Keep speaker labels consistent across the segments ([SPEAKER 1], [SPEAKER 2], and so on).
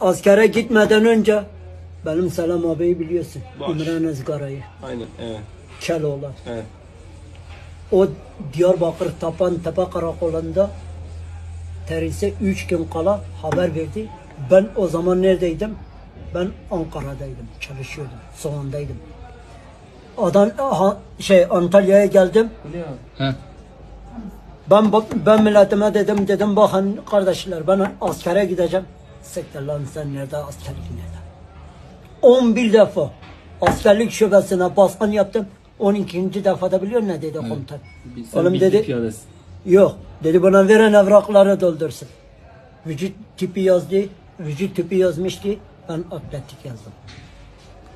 [SPEAKER 1] askere gitmeden önce benim Selam abiyi biliyorsun.
[SPEAKER 2] Baş.
[SPEAKER 1] İmran Özgara'yı.
[SPEAKER 2] Aynen evet.
[SPEAKER 1] Keloğlan.
[SPEAKER 2] Evet.
[SPEAKER 1] O Diyarbakır Tapan Tepe Karakolu'nda terhise üç gün kala haber verdi. Ben o zaman neredeydim? Ben Ankara'daydım. Çalışıyordum. Soğandaydım. Adam aha, şey Antalya'ya geldim.
[SPEAKER 3] He.
[SPEAKER 1] Ben ben milletime dedim dedim bakın kardeşler ben askere gideceğim. Siktir lan sen nerede askerlik nerede? 11 defa askerlik şubesine baskın yaptım. 12. defada biliyor ne dedi komutan? Oğlum dedi yok dedi bana veren evrakları doldursun. Vücut tipi yazdı. Vücut tipi yazmıştı. Ben atletik yazdım.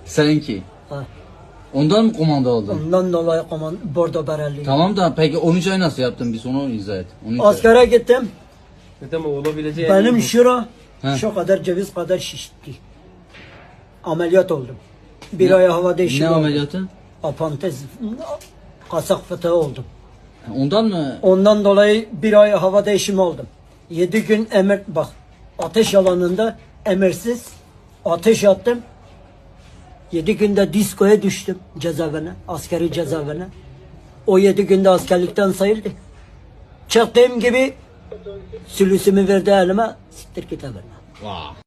[SPEAKER 3] Seninki.
[SPEAKER 1] Ha.
[SPEAKER 3] Ondan mı komando aldın?
[SPEAKER 1] Ondan dolayı koman bordo bereli.
[SPEAKER 3] Tamam da peki 13 ay nasıl yaptın? Biz onu izah et. 13 ay.
[SPEAKER 1] Askere gittim.
[SPEAKER 2] Zaten olabileceği
[SPEAKER 1] Benim şura
[SPEAKER 3] He.
[SPEAKER 1] şu kadar ceviz kadar şişti. Ameliyat oldum. Bir
[SPEAKER 3] Ne-
[SPEAKER 1] ay hava değişimi
[SPEAKER 3] Ne
[SPEAKER 1] oldu.
[SPEAKER 3] ameliyatı?
[SPEAKER 1] Apantez, kasak fıtığı oldum.
[SPEAKER 3] Ondan mı?
[SPEAKER 1] Ondan dolayı bir ay hava değişimi oldum. Yedi gün emir, bak ateş alanında emirsiz ateş attım. Yedi günde diskoya düştüm cezaevine, askeri cezaevine. O yedi günde askerlikten sayıldı. Çıktığım gibi sülüsümü verdi elime, siktir git evine.
[SPEAKER 3] 哇